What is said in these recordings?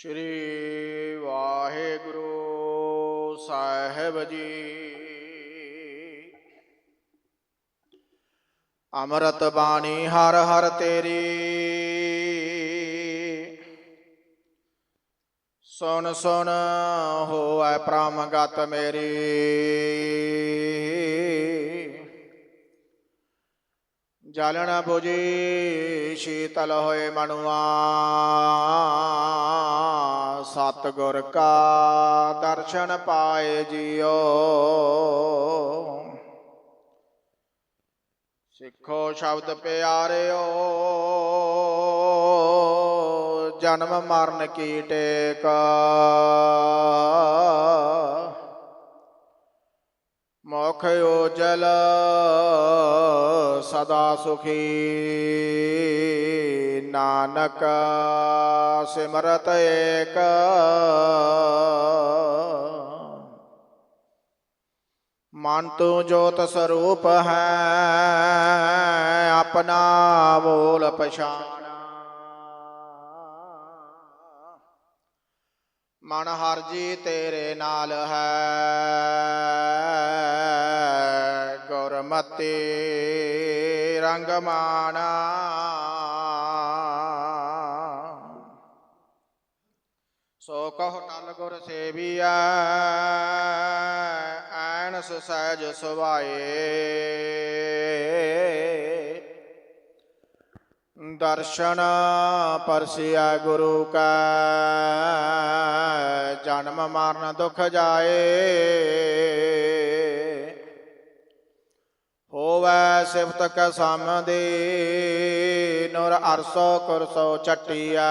ਸ਼੍ਰੀ ਵਾਹਿਗੁਰੂ ਸਾਹਿਬ ਜੀ। ਅੰਮ੍ਰਿਤ ਬਾਣੀ ਹਰ ਹਰ ਤੇਰੀ। ਸੁਣ ਸੁਣ ਹੋਐ ਪ੍ਰਮਗਤ ਮੇਰੀ। ਜਲਣ 부ਜੀ ਸ਼ੀਤਲ ਹੋਏ ਮਨੁਆ ਸਤਿਗੁਰ ਕਾ ਦਰਸ਼ਨ ਪਾਏ ਜਿਉ ਸਿੱਖੋ ਸ਼ਬਦ ਪਿਆਰਿਓ, ਜਨਮ ਮਰਨ ਕੀ ਟੇਕ। ਮੁਖ ਉਜਲ ਸਦਾ ਸੁਖੀ। ਨਾਨਕ ਸਿਮਰਤ ਏਕ। ਮਨ ਤੂੰ ਜੋਤ ਸਰੂਪ ਹੈ, ਆਪਣਾ ਬੋਲ ਪਛਾਣਾ। ਮਨ ਹਰ ਜੀ ਤੇਰੇ ਨਾਲ ਹੈ। ਗੁਰਮਤਿ ਰੰਗ ਮਾਣਾ ਸੋ ਕਹੁ ਟਲ ਗੁਰ ਸੇਵੀਐ, ਐਨਸ ਸਹਿਜ ਸੁਭਾਏ। ਦਰਸ਼ਨ ਪਰਸਿਆ ਗੁਰੂ ਕਾ। ਜਨਮ ਮਰਨ ਦੁਖ ਜਾਏ। ਹੋਵੈ ਸਿਫਤ ਕ ਸਮਦੀ ਨੂਰ ਅਰਸੋ ਕੁਰਸੋ ਚਟਿਆ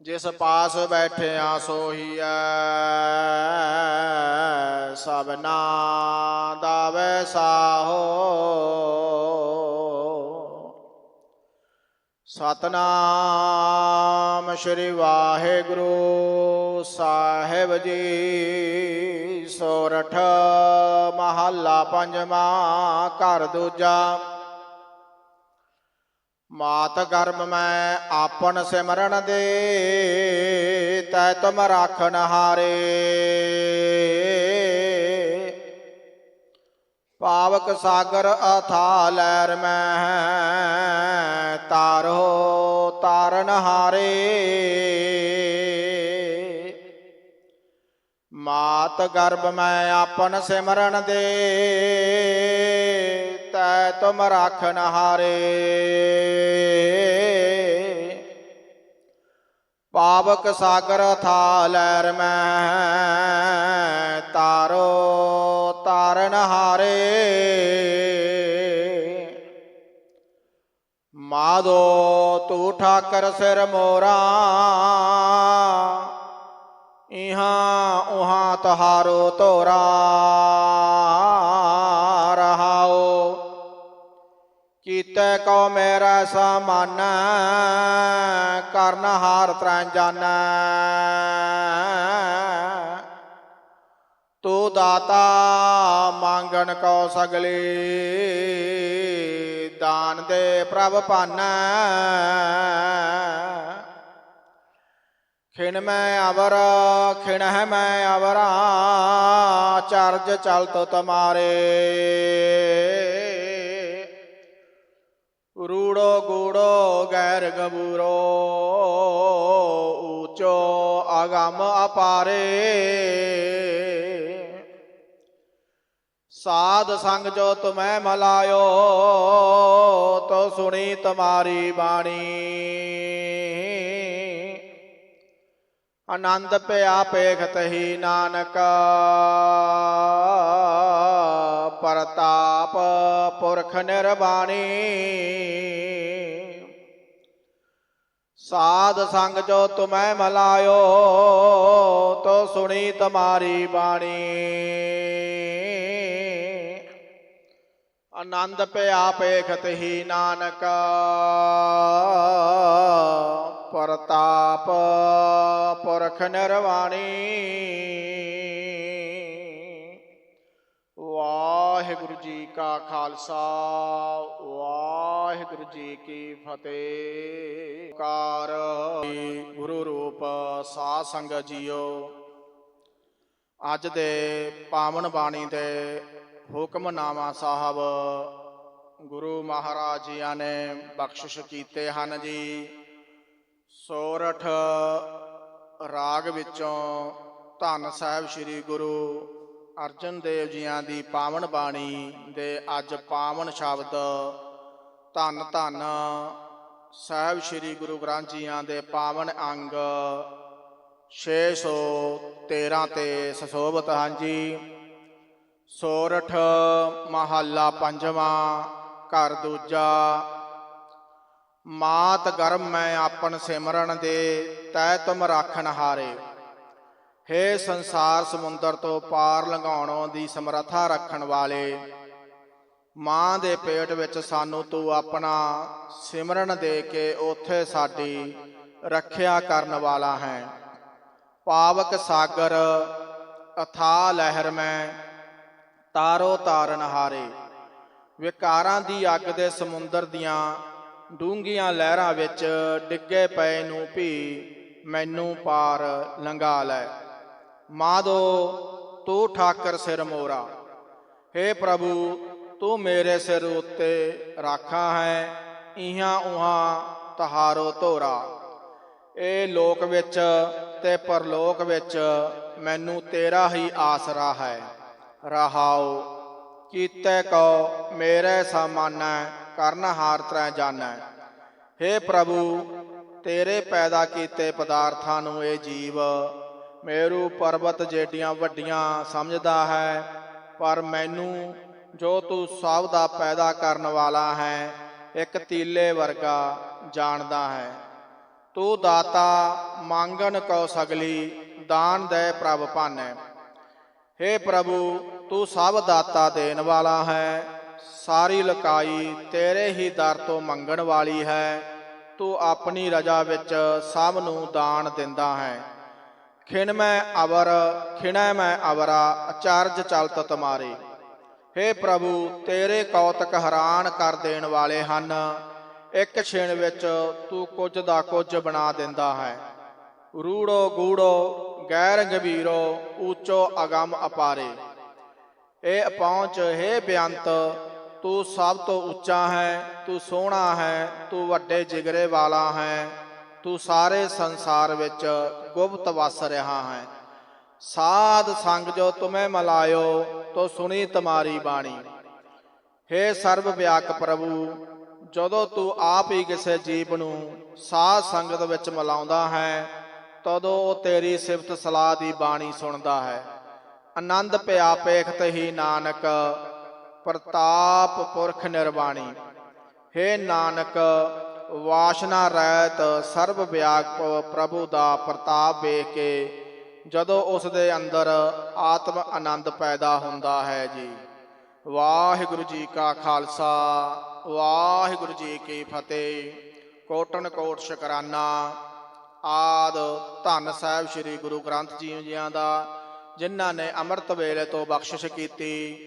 ਜਿਸ ਪਾਸ ਬੈਠਿਆ ਸੋਹੀਐ ਸਭਨਾ ਦਾ ਵੈਸਾਹੋ ਸਤਨਾਮ ਸ਼੍ਰੀ ਵਾਹਿਗੁਰੂ ਸਾਹਿਬ ਜੀ, ਸੋਰਠ ਮਹੱਲਾ ਪੰਜਵਾਂ ਘਰ ਦੂਜਾ। ਮਾਤ ਗਰਮ ਮੈਂ ਆਪਨ ਸਿਮਰਨ ਦੇ, ਤੈ ਤੁਮ ਰਾਖਨ ਹਾਰੇ। ਪਾਵਕ ਸਾਗਰ ਅਥਾ ਲਹਿਰ ਮੈਂ ਤਾਰੋ ਤਾਰਨ ਹਾਰੇ। ਮਾਤ ਗਰਭ ਮੈਂ ਆਪਨ ਸਿਮਰਨ ਦੇ ਤੈ ਤੁਮ ਰਾਖਨ ਹਾਰੇ ਪਾਵਕ ਸਾਗਰ ਥਾ ਲਹਿਰ ਮੈਂ ਤਾਰੋ ਤਾਰਨ ਹਾਰੇ ਮਾਦੋ ਤੂੰ ਠਾਕਰ ਸਿਰ ਮੋਰਾ ਇਹਾਂ ਉਹਾਂ ਤਹਾਰੋ ਧੋਰਾ ਕੀਤੇ ਕੋ ਮੇਰਾ ਸਮਾਨ ਕਰਨ ਹਾਰ ਤ੍ਰਾਂ ਜਾਣਾ ਤੂੰ ਦਾਤਾ ਮੰਗਣ ਕੋ ਸਗਲੀ, ਦਾਨ ਦੇ ਪ੍ਰਭ ਪਾਨਾ ਖਿਣ ਮੈਂ ਅਵਰ, ਖਿਣ ਹੈ ਮੈਂ ਅਵਰਾ, ਚਰਜ ਚਲਤ ਤੁਮਾਰੇ। ਰੂੜੋ ਗੂੜੋ, ਗੈਰ ਗਬੂਰੋ, ਊਚੋ ਅਗੰਮ ਅਪਾਰੇ। ਸਾਧ ਸੰਗ ਜੋ ਤੁਮੈ ਮਲਾਇਓ, ਤੋ ਸੁਣੀ ਤੁਮਾਰੀ ਬਾਣੀ। ਆਨੰਦ ਪਿਆ ਪੇਖਤ ਹੀ ਨਾਨਕ। ਪ੍ਰਤਾਪ ਪੁਰਖ ਨਿਰਬਾਣੀ ਸਾਧ ਸੰਗ ਜੋ ਤੁਮੈ ਮਲਾਇਓ, ਤੋ ਸੁਣੀ ਤੁਮਾਰੀ ਬਾਣੀ। ਆਨੰਦ ਪਿਆ ਪੇਖਤ ਹੀ ਨਾਨਕ, ਪ੍ਰਤਾਪ ਪੁਰਖ ਨਿਰਵਾਣੀ। ਵਾਹਿਗੁਰੂ ਜੀ ਕਾ ਖਾਲਸਾ, ਵਾਹਿਗੁਰੂ ਜੀ ਕੀ ਫਤਿਹ। ਕਾਰ ਗੁਰੂ ਰੂਪ ਸਾਧ ਸੰਗਤ ਜੀਓ, ਅੱਜ ਦੇ ਪਾਵਨ ਬਾਣੀ ਦੇ ਹੁਕਮਨਾਮਾ ਸਾਹਿਬ ਗੁਰੂ ਮਹਾਰਾਜ ਜੀਆਂ ਨੇ ਬਖਸ਼ਿਸ਼ ਕੀਤੇ ਹਨ ਜੀ। ਸੋਰਠ ਰਾਗ ਵਿੱਚੋਂ ਧੰਨ ਸਾਹਿਬ ਸ੍ਰੀ ਗੁਰੂ ਅਰਜਨ ਦੇਵ ਜੀਆਂ ਦੀ ਪਾਵਨ ਬਾਣੀ ਦੇ ਅੱਜ ਪਾਵਨ ਸ਼ਬਦ ਧੰਨ ਧੰਨ ਸਾਹਿਬ ਸ੍ਰੀ ਗੁਰੂ ਗ੍ਰੰਥ ਜੀਆਂ ਦੇ ਪਾਵਨ ਅੰਗ 613 ਤੇ ਸਸੋਭਤ ਹਾਂ ਜੀ। ਸੋਰਠ ਮਹੱਲਾ ਪੰਜਵਾਂ, ਘਰ ਦੂਜਾ। ਮਾਤ ਗਰਮ ਮੈਂ ਆਪਨ ਸਿਮਰਨ ਦੇ, ਤੈ ਤੁਮ ਰਾਖਣ ਹਾਰੇ। ਹੇ ਸੰਸਾਰ ਸਮੁੰਦਰ ਤੋਂ ਪਾਰ ਲੰਘਾਉਣੋਂ ਦੀ ਸਮਰੱਥਾ ਰੱਖਣ ਵਾਲੇ, ਮਾਂ ਦੇ ਪੇਟ ਵਿੱਚ ਸਾਨੂੰ ਤੂੰ ਆਪਣਾ ਸਿਮਰਨ ਦੇ ਕੇ ਉੱਥੇ ਸਾਡੀ ਰੱਖਿਆ ਕਰਨ ਵਾਲਾ ਹੈ। ਪਾਵਕ ਸਾਗਰ ਅਥਾ ਲਹਿਰ ਮੈਂ, ਤਾਰੋ ਤਾਰਨ ਹਾਰੇ ਵਿਕਾਰਾਂ ਦੀ ਅੱਗ ਦੇ ਸਮੁੰਦਰ ਦੀਆਂ ਡੂੰਘੀਆਂ ਲਹਿਰਾਂ ਵਿੱਚ ਡਿੱਗੇ ਪਏ ਨੂੰ ਵੀ ਮੈਨੂੰ ਪਾਰ ਲੰਘਾ ਲੈ। ਮਾਦੋ, ਤੂੰ ਠਾਕਰ ਸਿਰ ਮੋਰਾ। ਹੇ ਪ੍ਰਭੂ, ਤੂੰ ਮੇਰੇ ਸਿਰ ਉੱਤੇ ਰਾਖਾ ਹੈ, ਇਹਾਂ ਉਹਾਂ ਤਹਾਰੋ ਧੋਰਾ। ਇਹ ਲੋਕ ਵਿੱਚ ਤੇ ਪਰਲੋਕ ਵਿੱਚ ਮੈਨੂੰ ਤੇਰਾ ਹੀ ਆਸਰਾ ਹੈ। ਰਹਾਉ, ਕੀਤੇ ਕੋ ਮੇਰੇ ਸਾਮਾਨੈ, ਕਰਨ ਹਾਰ ਤਰੈ ਜਾਣੈ। ਹੇ ਪ੍ਰਭੂ, ਤੇਰੇ ਪੈਦਾ ਕੀਤੇ ਪਦਾਰਥਾਂ ਨੂੰ ਇਹ ਜੀਵ ਮੇਰੂ ਪਰਬਤ ਜੇਡੀਆਂ ਵੱਡੀਆਂ ਸਮਝਦਾ ਹੈ, ਪਰ ਮੈਨੂੰ ਜੋ ਤੂੰ ਸਭ ਦਾ ਪੈਦਾ ਕਰਨ ਵਾਲਾ ਹੈ, ਇੱਕ ਤੀਲੇ ਵਰਗਾ ਜਾਣਦਾ ਹੈ। ਤੂੰ ਦਾਤਾ ਮੰਗਣ ਕੋ ਸਗਲੀ, ਦਾਨ ਦੇ ਪ੍ਰਭ ਭਾਨੈ। ਹੇ ਪ੍ਰਭੂ, ਤੂੰ ਸਭ ਦਾਤਾ ਦੇਣ ਵਾਲਾ ਹੈ, ਸਾਰੀ ਲਕਾਈ ਤੇਰੇ ਹੀ ਦਰ ਤੋਂ ਮੰਗਣ ਵਾਲੀ ਹੈ, ਤੂੰ ਆਪਣੀ ਰਜਾ ਵਿੱਚ ਸਭ ਨੂੰ ਦਾਨ ਦਿੰਦਾ ਹੈ। ਖਿਣ ਮੈਂ ਅਵਰ, ਖਿਣੈ ਮੈਂ ਅਵਰਾ, ਅਚਰਜ ਚਲਤ ਤੁਮਾਰੇ। ਹੇ ਪ੍ਰਭੂ, ਤੇਰੇ ਕੌਤਕ ਹੈਰਾਨ ਕਰ ਦੇਣ ਵਾਲੇ ਹਨ। ਇੱਕ ਛਿਣ ਵਿੱਚ ਤੂੰ ਕੁਝ ਦਾ ਕੁਝ ਬਣਾ ਦਿੰਦਾ ਹੈ। ਰੂੜੋ ਗੂੜੋ, ਗੈਰ ਗੰਭੀਰੋ, ਊਚੋ ਅਗੰਮ ਅਪਾਰੇ। ਇਹ ਪਹੁੰਚ, ਹੈ ਬੇਅੰਤ ਤੂੰ ਸਭ ਤੋਂ ਉੱਚਾ ਹੈ, ਤੂੰ ਸੋਹਣਾ ਹੈ, ਤੂੰ ਵੱਡੇ ਜਿਗਰੇ ਵਾਲਾ ਹੈ। ਤੂੰ ਸਾਰੇ ਸੰਸਾਰ ਵਿੱਚ ਗੁਪਤ ਵਸ ਰਿਹਾ ਹੈ। ਸਾਧ ਸੰਗ ਜੋ ਤੁਮੇ ਮਲਾਇਓ, ਤੋ ਸੁਣੀ ਤੁਮਾਰੀ ਬਾਣੀ। ਹੇ ਸਰਬ ਵਿਆਕ ਪ੍ਰਭੂ, ਜਦੋਂ ਤੂੰ ਆਪ ਹੀ ਕਿਸੇ ਜੀਵ ਨੂੰ ਸਾਧ ਸੰਗਤ ਵਿੱਚ ਮਿਲਾਉਂਦਾ ਹੈ, ਤਦੋਂ ਉਹ ਤੇਰੀ ਸਿਫਤ ਸਲਾਹ ਦੀ ਬਾਣੀ ਸੁਣਦਾ ਹੈ। ਆਨੰਦ ਪਿਆ ਪੇਖਤ ਹੀ ਨਾਨਕ, ਪ੍ਰਤਾਪ ਪੁਰਖ ਨਿਰਵਾਣੀ। ਹੇ ਨਾਨਕ ਵਾਸ਼ਨਾ ਰਹਿਤ ਸਰਬ ਵਿਆਪ ਪ੍ਰਭੂ ਦਾ ਪ੍ਰਤਾਪ ਵੇਖ ਕੇ ਜਦੋਂ ਉਸ ਦੇ ਅੰਦਰ ਆਤਮ ਆਨੰਦ ਪੈਦਾ ਹੁੰਦਾ ਹੈ ਜੀ। ਵਾਹਿਗੁਰੂ ਜੀ ਕਾ ਖਾਲਸਾ, ਵਾਹਿਗੁਰੂ ਜੀ ਕੀ ਫਤਿਹ। ਕੋਟਨ ਕੋਟ ਸ਼ੁਕਰਾਨਾ। ਆਦ ਧੰਨ ਸਾਹਿਬ ਸ੍ਰੀ ਗੁਰੂ ਗ੍ਰੰਥ ਜੀ ਜੀਆਂ ਦਾ, ਜਿਨ੍ਹਾਂ ਨੇ ਅੰਮ੍ਰਿਤ ਵੇਲੇ ਤੋਂ ਬਖਸ਼ਿਸ਼ ਕੀਤੀ,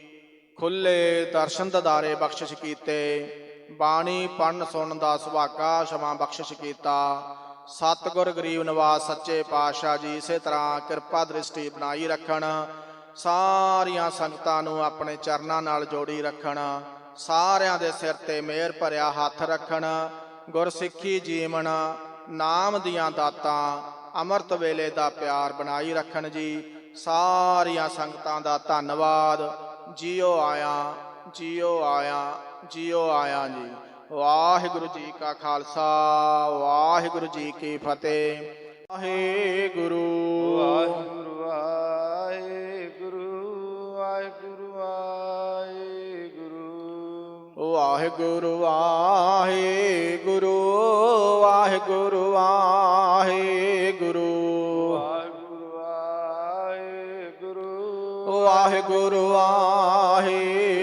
ਖੁੱਲੇ ਦਰਸ਼ਨ ਦਦਾਰੇ ਬਖਸ਼ਿਸ਼ ਕੀਤੇ ਬਾਣੀ ਪੜਨ ਸੁਣਨ ਦਾ ਸੁਭਾਗਾ, ਸ਼ਮਾ ਬਖਸ਼ਿਸ਼ ਕੀਤਾ। ਸਤਿਗੁਰ ਗਰੀਬ ਨਿਵਾਸ, ਸੱਚੇ ਪਾਤਸ਼ਾਹ ਜੀ, ਇਸੇ ਤਰ੍ਹਾਂ ਕਿਰਪਾ ਦ੍ਰਿਸ਼ਟੀ ਬਣਾਈ ਰੱਖਣ। ਸਾਰੀਆਂ ਸੰਗਤਾਂ ਨੂੰ ਆਪਣੇ ਚਰਨਾਂ ਨਾਲ ਜੋੜੀ ਰੱਖਣ। ਸਾਰਿਆਂ ਦੇ ਸਿਰ ਤੇ ਮਿਹਰ ਭਰਿਆ ਹੱਥ ਰੱਖਣ। ਗੁਰਸਿੱਖੀ ਜੀਵਨ, ਨਾਮ ਦੀਆਂ ਦਾਤਾਂ, ਅੰਮ੍ਰਿਤ ਵੇਲੇ ਦਾ ਪਿਆਰ ਬਣਾਈ ਰੱਖਣ ਜੀ। ਸਾਰੀਆਂ ਸੰਗਤਾਂ ਦਾ ਧੰਨਵਾਦ। ਜੀਓ ਆਇਆ ਜੀਓ ਆਇਆ। ਜੀਓ ਆਇਆ ਜੀ। ਵਾਹਿਗੁਰੂ ਜੀ ਕਾ ਖਾਲਸਾ ਵਾਹਿਗੁਰੂ ਜੀ ਕੀ ਫਤਿਹ। ਵਾਹਿਗੁਰੂ। ਵਾਹਿਗੁਰੂ ਵਾਹਿਗੁਰੂ ਵਾਹਿਗੁਰੂ ਵਾਹਿਗੁਰੂ। ਵਾਹਿਗੁਰੂ ਵਾਹਿਗੁਰੂ ਵਾਹਿਗੁਰੂ ਵਾਹਿਗੁਰੂ। ਵਾਹਿਗੁਰੂ ਵਾਹਿਗੁਰੂ।